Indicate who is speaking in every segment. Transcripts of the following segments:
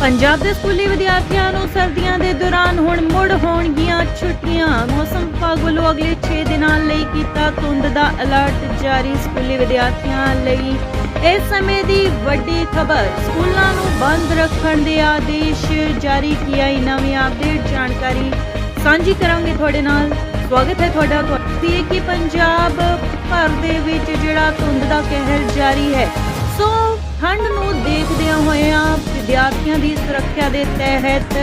Speaker 1: ਪੰਜਾਬ ਦੇ ਸਕੂਲੀ ਵਿਦਿਆਰਥੀਆਂ ਨੂੰ ਸਰਦੀਆਂ ਦੇ ਦੌਰਾਨ ਹੁਣ ਮੁੜ ਹੋਣਗੀਆਂ ਛੁੱਟੀਆਂ। ਮੌਸਮ ਵਿਭਾਗ ਵੱਲੋਂ ਅਗਲੇ 6 ਦਿਨਾਂ ਲਈ ਕੀਤਾ ਧੁੰਦ ਦਾ ਅਲਰਟ ਜਾਰੀ ਸਕੂਲੀ ਵਿਦਿਆਰਥੀਆਂ ਲਈ। ਇਸ ਸਮੇਂ ਦੀ ਵੱਡੀ ਖਬਰ, ਸਕੂਲਾਂ ਨੂੰ ਬੰਦ ਰੱਖਣ ਦੇ ਆਦੇਸ਼ ਜਾਰੀ ਕੀਆ ਹੀ। ਨਵੀਂ ਅਪਡੇਟ ਜਾਣਕਾਰੀ ਸਾਂਝੀ ਕਰਾਂਗੇ ਤੁਹਾਡੇ ਨਾਲ। ਸਵਾਗਤ ਹੈ ਤੁਹਾਡਾ। ਤੁਹਾਡੀ ਹੈ ਕਿ ਪੰਜਾਬ ਭਰ ਦੇ ਵਿੱਚ ਜਿਹੜਾ ਧੁੰਦ ਦਾ ਕਹਿਰ ਜਾਰੀ ਹੈ। ਸੋ ਵਿਦਿਆਰਥੀਆਂ ਦੀ ਸੁਰੱਖਿਆ ਦੇ ਤਹਿਤ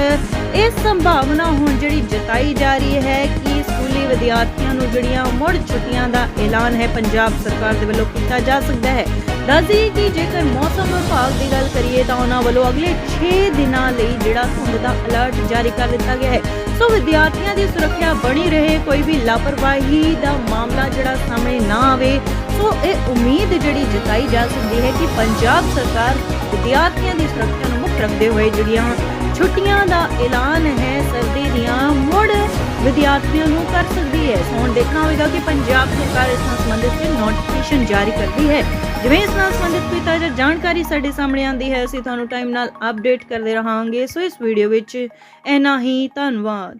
Speaker 1: ਇਹ ਸੰਭਾਵਨਾ ਹੁਣ ਜਿਹੜੀ ਜਤਾਈ ਜਾ ਰਹੀ ਹੈ ਕਿ ਸਕੂਲੀ ਵਿਦਿਆਰਥੀਆਂ ਨੂੰ ਜਿਹੜੀਆਂ ਮੁੜ ਛੁੱਟੀਆਂ ਦਾ ਐਲਾਨ ਹੈ, ਪੰਜਾਬ ਸਰਕਾਰ ਦੇ ਵੱਲੋਂ ਕੀਤਾ ਜਾ ਸਕਦਾ ਹੈ। ਦੱਸਦੀ ਕਿ ਜੇਕਰ ਮੌਸਮ ਵਿਭਾਗ ਦੀ ਗੱਲ ਕਰੀਏ ਤਾਂ ਉਹਨਾਂ ਵੱਲੋਂ ਅਗਲੇ 6 ਦਿਨਾਂ ਲਈ ਜਿਹੜਾ ਧੁੰਦ ਦਾ ਅਲਰਟ ਜਾਰੀ ਕਰ ਦਿੱਤਾ ਗਿਆ ਹੈ। ਸੋ ਵਿਦਿਆਰਥੀਆਂ ਦੀ ਸੁਰੱਖਿਆ ਬਣੀ ਰਹੇ, ਕੋਈ ਵੀ ਲਾਪਰਵਾਹੀ ਦਾ ਮਾਮਲਾ ਜਿਹੜਾ ਸਾਹਮਣੇ ਨਾ ਆਵੇ, ਸੋ ਇਹ ਉਮੀਦ ਜਿਹੜੀ ਜਤਾਈ ਜਾ ਸਕਦੀ ਹੈ ਕਿ ਪੰਜਾਬ ਸਰਕਾਰ ਵਿਦਿਆਰਥੀਆਂ ਦੀ ਸੁਰੱਖਿਆ ਨੂੰ ਰੱਖਦੇ ਹੋਏ ਜਿਹੜੀਆਂ ਛੁੱਟੀਆਂ ਦਾ ਐਲਾਨ ਹੈ ਸਰਦੀ ਦੀਆਂ, ਮੁੜ ਵਿਦਿਆਰਥੀਆਂ ਨੂੰ ਕਰ ਸਕਦੀ ਹੈ। ਹੁਣ ਦੇਖਣਾ ਹੋਵੇਗਾ ਕਿ ਪੰਜਾਬ ਸਰਕਾਰ ਇਸ ਨਾਲ ਸੰਬੰਧਿਤ ਨੋਟੀਫਿਕੇਸ਼ਨ ਜਾਰੀ ਕਰਦੀ ਹੈ। ਜਿਵੇਂ ਇਸ ਨਾਲ ਸੰਬੰਧਿਤ ਕੋਈ ਤਾਜ਼ਾ ਜਾਣਕਾਰੀ ਸਾਡੇ ਸਾਹਮਣੇ ਆਉਂਦੀ ਹੈ, ਅਸੀਂ ਤੁਹਾਨੂੰ ਟਾਈਮ ਨਾਲ ਅਪਡੇਟ ਕਰਦੇ ਰਹਾਂਗੇ। ਸੋ ਇਸ ਵੀਡੀਓ ਵਿੱਚ ਇੰਨਾ ਹੀ, ਧੰਨਵਾਦ।